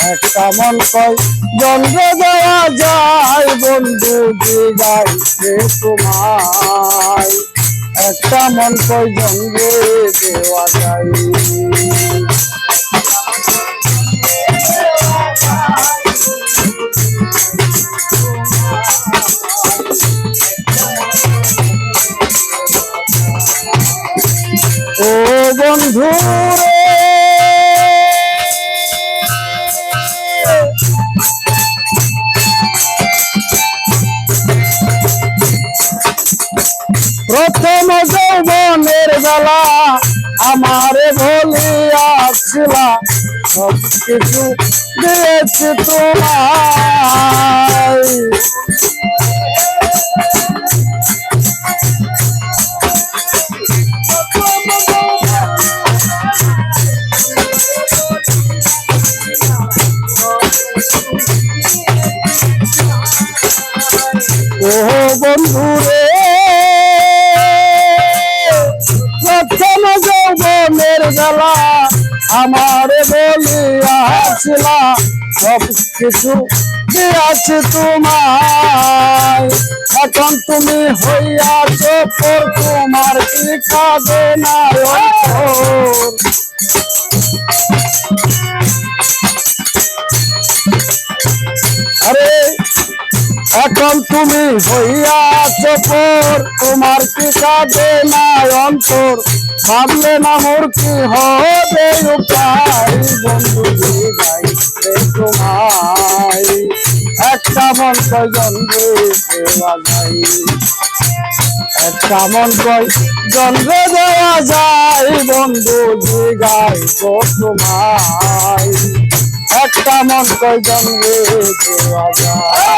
একটা মন কয় জন্মে দেওয়া যায়, বন্ধু দিগাইছে তোমায়। একটা মন কয় জন্মে দেওয়া যায়। ও বন্ধু প্রথম যৌবনের বেলা আমারে বলিয়াছিলা সব কিছু দিয়েছি তোমায়। ও বন্ধু যৌবনের বেলা আমার বলিয়াছিলা, সব কিছু দিয়াছি তোমায়। এখন তুমি হইয়াছ পর তোমার কি কাজে না এখন তুমি হইয়াছ পর তোমার কি কাঁদে না অন্তর? ভাবলে না মোর কি হবে উপায়? বন্ধু গাই তোমায়। একটা মন কয়জন দেওয়া যায়। একটা মন কয় জন্মে দেওয়া যায়, বন্ধু গাই তোমায়। একটা মন কয় জন্মে দেওয়া যায়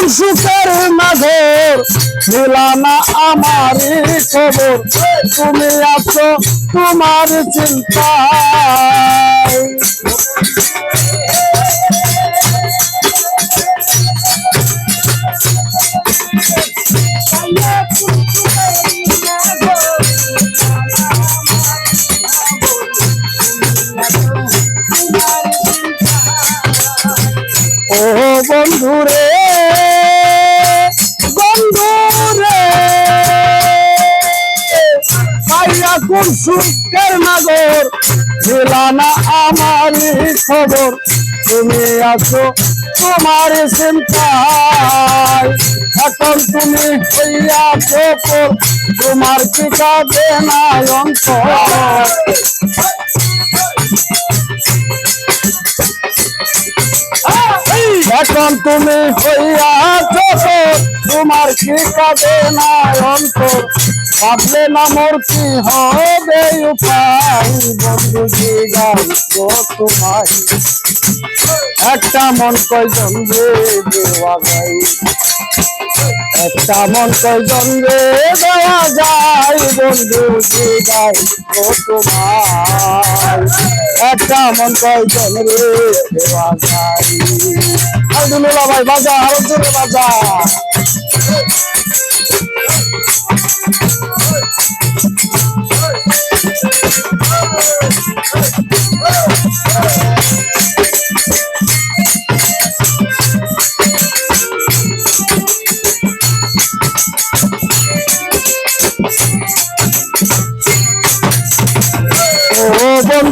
এখন সুখের মাঘর মিলানা আমারই খবর। তুমি আছো তোমার চিন্তায়। ও সুখের নগর দিলানা আমার খবর। তুমি আছো তোমার চিন্তায়। এখন তুমি হইয়াছো পর তোমার কি কাজে না অন্তর। এখন তুমি হইয়াছ তোমার কি কাজে না অন্তর? ভাবলে না মোর কি হবে উপায়? বন্ধু জি গাই তোমায়। একটা মন কয়জন দেওয়া যায় একটা মন কয়জন রে দেওয়া যায়, বন্ধু জি ও তোমার একটা মন কয়জন দেওয়া যায়। আলদুল্লাহ ভাই বাজা আরও বাজা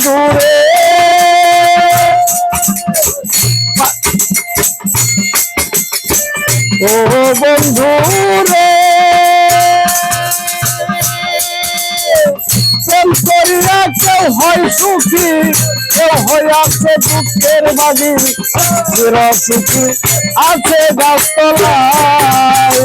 বন্ধু রে ও বন্ধু রে, প্রেম করিয়া কেউ হয় সুখী কেউ হইয়াছে দুঃখের বাজি চির সুখী আছে গাছতলায়।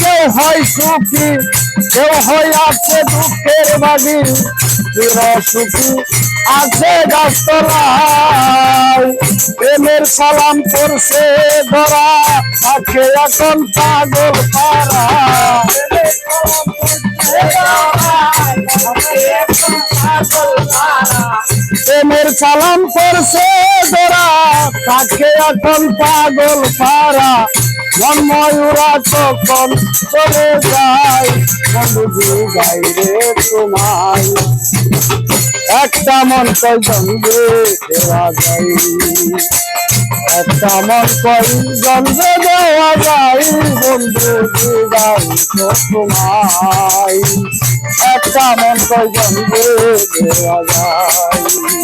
কেউ হয় সুখী, কেউ হয় আছে দুঃখের বাগি সুখী আছে গাছতলায়। প্রেমের সালাম করছে ধরা তাকে এখন পাগল পারা প্রেমের সালাম করছে ধরা তাকে এখন পাগল পারা। মন তখন চলে যায়? বন্ধু গাই রে একটা মন কয়জন রে একটা মন কয়জন রে দেওয়া যায় বন্ধু দিদাই তোমায়। একটা মন কয়জন রে দেওয়া যায়